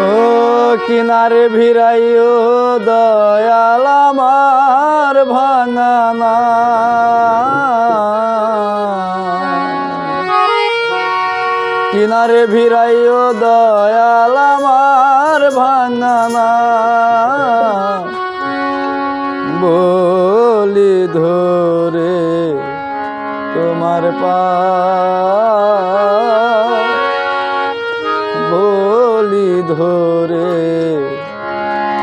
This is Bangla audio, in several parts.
ও কিনারে ভিড়াইও দয়াল আমার ভাঙানা। কিনারে ভিড়াইও দয়াল আমার ভাঙানা। বলি ধরে তোমার পা ধরে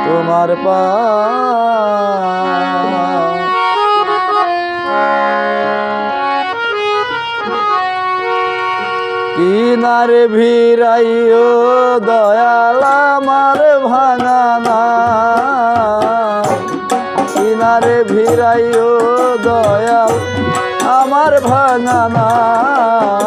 তোমার পা। কিনারে ভিড়াইও দয়াল আমার ভাঙানা কিনারে ভিড়াইও দয়াল আমার ভাঙানা বলি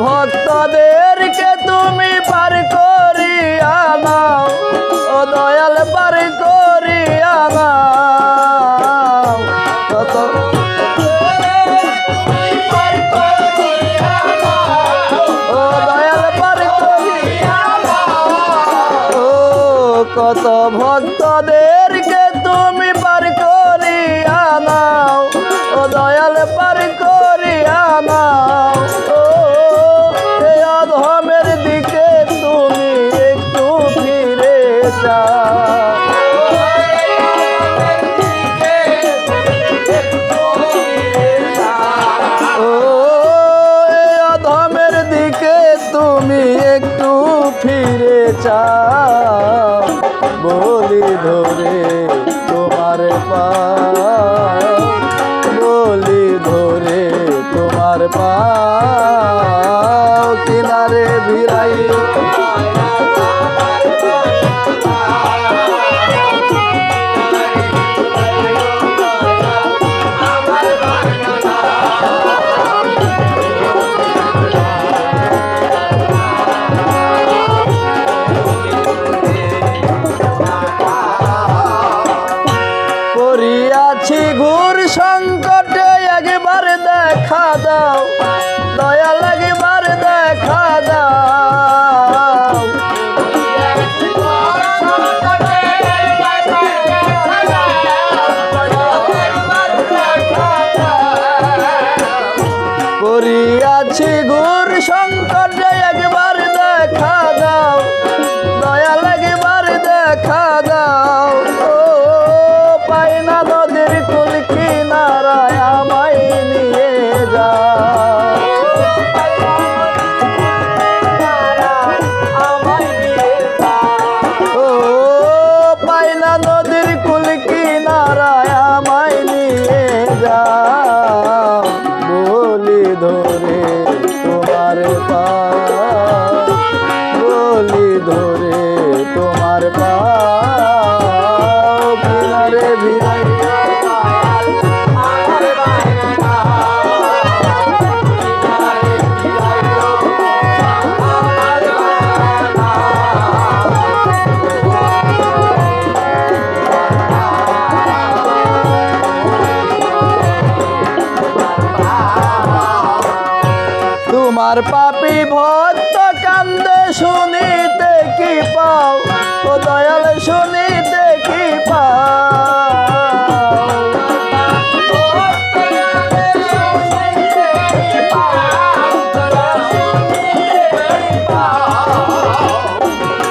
ভক্তদেরকে তুমি পার করিয়া নাও ও দয়াল পার নাও। কত ও কত ভক্তদেরকে চাও বলি ধরে তোমার পা বলি ধরে তোমার পা কিনারে ভিড়াই তোমার পাপি ভক্ত কান্দে শুনিতে কি পাও? দয়াল শুনিতে কি পাও।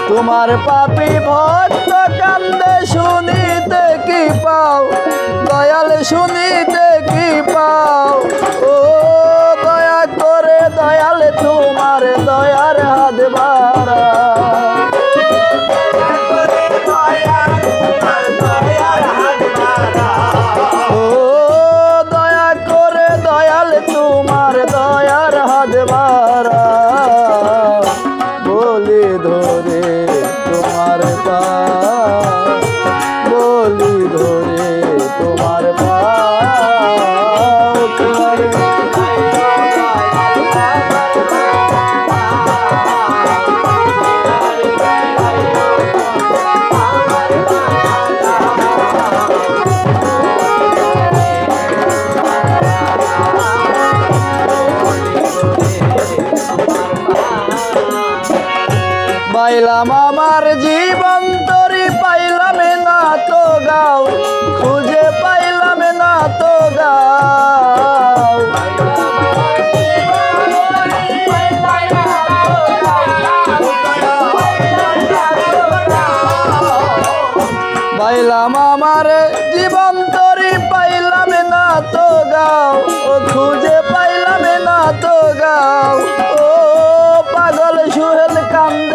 তোমার পাপি ভক্ত কান্দে শুনিতে কি পাও। দয়াল শুনিতে কি পাও। ও দয়া করে দয়াল, তোমার দয়ার পাইলাম আমার জীবন, তরি পাইলাম না তো গাও। খুঁজে পাইলাম না তো গাও। পাইলাম আমার জীবন, তরি পাইলাম না তো গাও। ও খুঁজে পাইলাম না তো গাও। ও পাগল সুহেল কান্দে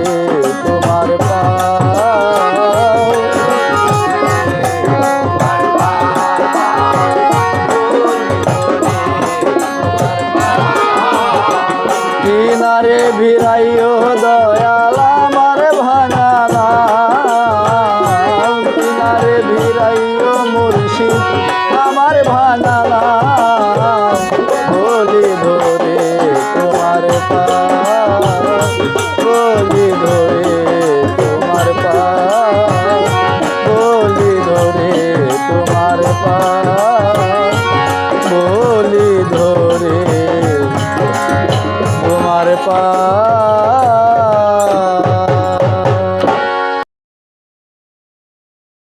কিনারে ভিড়াইও দয়াল, আমার ভাঙালা কিনারে ভিড়াইও মুর্শিদ, আমার ভাঙালা বলি ধরে তোমার পা বলি ধরে তোমার পা বলি ধরে তোমার পা বলি পা